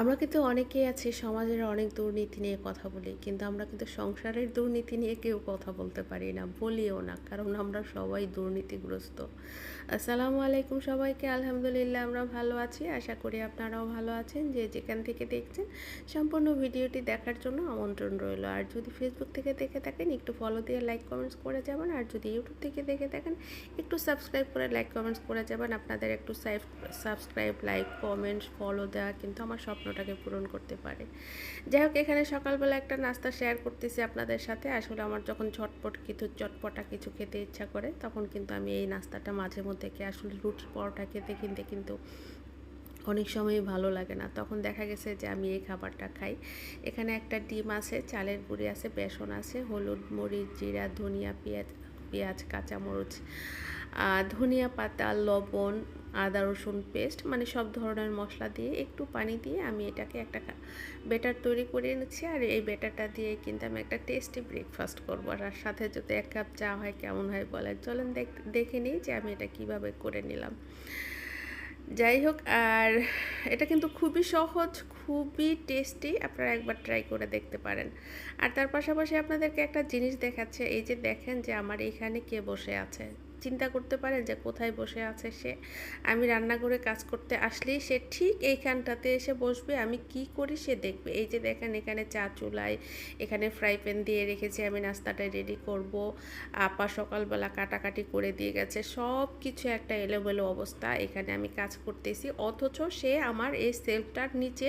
আমরা কিন্তু অনেকেই আছি, সমাজের অনেক দুর্নীতি নিয়ে কথা বলি, কিন্তু আমরা কিন্তু সংসারের দুর্নীতি নিয়ে কেউ কথা বলতে পারি না, বলিও না, কারণ আমরা সবাই দুর্নীতিগ্রস্ত। আসসালামু আলাইকুম সবাইকে, আলহামদুলিল্লাহ আমরা ভালো আছি, আশা করি আপনারাও ভালো আছেন, যে যেখান থেকে দেখছেন, সম্পূর্ণ ভিডিওটি দেখার জন্য আমন্ত্রণ রইল। আর যদি ফেসবুক থেকে দেখে থাকেন, একটু ফলো দিয়ে লাইক কমেন্টস করে যাবেন, আর যদি ইউটিউব থেকে দেখে থাকেন, একটু সাবস্ক্রাইব করে লাইক কমেন্টস করে যাবেন, আপনাদের একটু সাবস্ক্রাইব লাইক কমেন্টস ফলো দেওয়া কিন্তু আমার স্বপ্নটাকে পূরণ করতে পারে। যাই হোক এখানে সকালবেলা একটা নাস্তা শেয়ার করতেছি আপনাদের সাথে। আসলে আমার যখন ঝটপট কিছু, চটপটা কিছু খেতে ইচ্ছা করে, তখন কিন্তু আমি এই নাস্তাটা মাঝে মধ্যে খেয়ে, আসলে রুটি পরোটা খেতে কিনতে কিন্তু অনেক সময় ভালো লাগে না। তখন দেখা গেছে যে আমি এই খাবারটা খাই। এখানে একটা ডিম আছে, চালের গুঁড়ি আছে, বেসন আছে, হলুদ মরিচ, জিরা, ধনিয়া, পেঁয়াজ পেঁয়াজ, কাঁচামরিচ ধনিয়া পাতা, লবণ, আদা, রসুন পেস্ট মানে সব ধরনের মশলা দিয়ে একটু পানি দিয়ে আমি এটাকে একটা বেটার তৈরি করে এনেছি। আর এই বেটারটা দিয়ে কিন্তু আমি একটা টেস্টি ব্রেকফাস্ট করব। আর সাথে যদি এক কাপ চা হয়, কেমন হয় বলে চলেন দেখে নিই যে আমি এটা কীভাবে করে নিলাম। যাই হোক, আর এটা কিন্তু খুবই সহজ, খুবই টেস্টি আপনারা একবার ট্রাই করে দেখতে পারেন। আর তার পাশাপাশি আপনাদেরকে একটা জিনিস দেখাচ্ছে, এই যে দেখেন যে আমার এখানে কে বসে আছে। চিন্তা করতে পারেন যে কোথায় বসে আছে সে। আমি রান্না করে কাজ করতে আসলেই সে ঠিক এইখানটাতে এসে বসবে, আমি কি করি সে দেখবে। এই যে দেখেন এখানে চা চুলাই এখানে ফ্রাই প্যান দিয়ে রেখেছি, আমি নাস্তাটা রেডি করব। আপা সকালবেলা কাটাকাটি করে দিয়ে গেছে সব কিছু একটা এলোমেলো অবস্থা। এখানে আমি কাজ করতেছি, অথচ সে আমার এই সেলফটার নিচে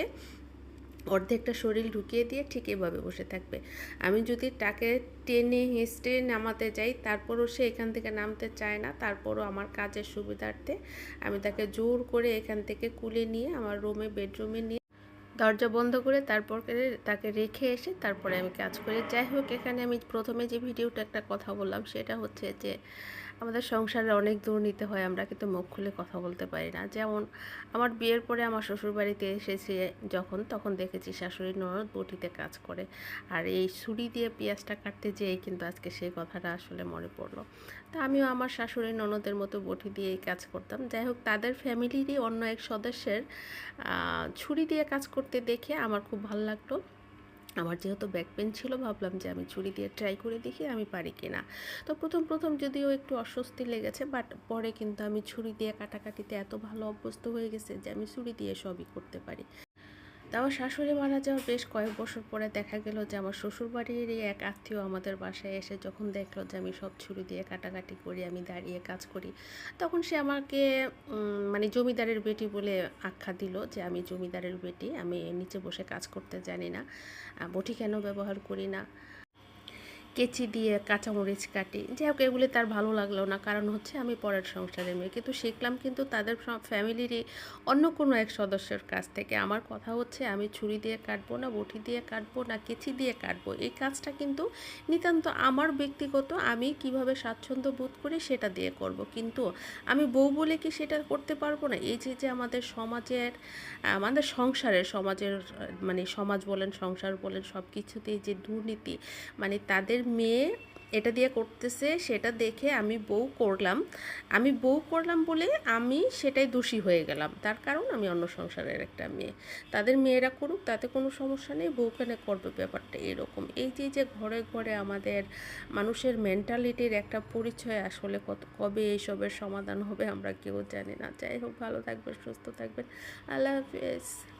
অর্ধেকটা শরীর ঢুকিয়ে দিয়ে ঠিক এভাবে বসে থাকবে। আমি যদি তাকে টেনে হেঁচড়ে নামাতে যাই, তারপরও সে এখান থেকে নামতে চায় না, তারপরও আমার কাজের সুবিধার্থে আমি তাকে জোর করে এখান থেকে কুলে নিয়ে আমার রুমে বেডরুমে নিয়ে দরজা বন্ধ করে তারপর তাকে রেখে এসে তারপরে আমি কাজ করি। যাই হোক, এখানে আমি প্রথমে যে ভিডিওটা একটা কথা বললাম, সেটা হচ্ছে যে আমাদের সংসারে অনেক দুর্নীতি হয়, আমরা কিন্তু মুখ খুলে কথা বলতে পারি না। যেমন আমার বিয়ের পরে আমার শ্বশুরবাড়িতে এসেছে যখন, তখন দেখেছি শাশুড়ি ননদ বটিতে কাজ করে। আর এই ছুরি দিয়ে পেঁয়াজটা কাটতে যেয়ে কিন্তু আজকে সেই কথাটা আসলে মনে পড়ল। তা আমিও আমার শাশুড়ি ননদের মতো বটি দিয়ে এই কাজ করতাম। যাই হোক, তাদের ফ্যামিলিরই অন্য এক সদস্যের ছুরি দিয়ে কাজ করতে দেখে আমার খুব ভালো লাগতো আমার যেহেতু ব্যাক পেন ছিল, ভাবলাম যে আমি ছুরি দিয়ে ট্রাই করে দেখি আমি পারি কিনা। তো প্রথম প্রথম যদিও একটু অস্বস্তি লেগেছে বাট পরে কিন্তু আমি ছুরি দিয়ে কাটাকাটিতে এত ভালো অভ্যস্ত হয়ে গেছে যে আমি ছুরি দিয়ে সবই করতে পারি। তাও শাশুড়ি মারা যাওয়ার বেশ কয়েক বছর পরে দেখা গেল যে আমার শ্বশুরবাড়িরই এক আত্মীয় আমাদের বাসায় এসে যখন দেখল যে আমি সব ছুরি দিয়ে কাটাকাটি করি আমি দাঁড়িয়ে কাজ করি, তখন সে আমাকে মানে জমিদারের বেটি বলে আখ্যা দিল যে আমি জমিদারের বেটি, আমি নিচে বসে কাজ করতে জানি না বটি কেন ব্যবহার করি না। কেচি দিয়ে কাঁচামরিচ কাটি। যাই হোক, এগুলি তার ভালো লাগল না, কারণ হচ্ছে আমি পরের সংসারের মেয়ে। কিন্তু শিখলাম কিন্তু তাদের ফ্যামিলিরই অন্য কোনো এক সদস্যের কাছ থেকে। আমার কথা হচ্ছে, আমি ছুরি দিয়ে কাটবো না, বটি দিয়ে কাটবো না, কেচি দিয়ে কাটবো। এই কাজটা কিন্তু নিতান্ত আমার ব্যক্তিগত, আমি কীভাবে স্বাচ্ছন্দ্য বোধ করি সেটা দিয়ে করব। কিন্তু আমি বউ বলে কি সেটা করতে পারব না? এই যে যে আমাদের সমাজের, আমাদের সংসারের, সমাজের মানে সমাজ বলেন, সংসার বলেন সব কিছুতেই যে দুর্নীতি মানে তাদের মেয়ে এটা দিয়ে করতেছে, সেটা দেখে আমি বউ করলাম। আমি বউ করলাম বলে আমি সেটাই দোষী হয়ে গেলাম। তার কারণ আমি অন্য সংসারের একটা মেয়ে। তাদের মেয়েরা করুক, তাতে কোনো সমস্যা নেই, বউ কেন করবে ব্যাপারটা এরকম। এই যে যে ঘরে ঘরে আমাদের মানুষের মেন্টালিটির একটা পরিচয় আসলে কত, কবে এইসবের সমাধান হবে আমরা কেউ জানি না। যাই হোক, ভালো থাকবেন, সুস্থ থাকবেন। আল্লাহ হাফিজ।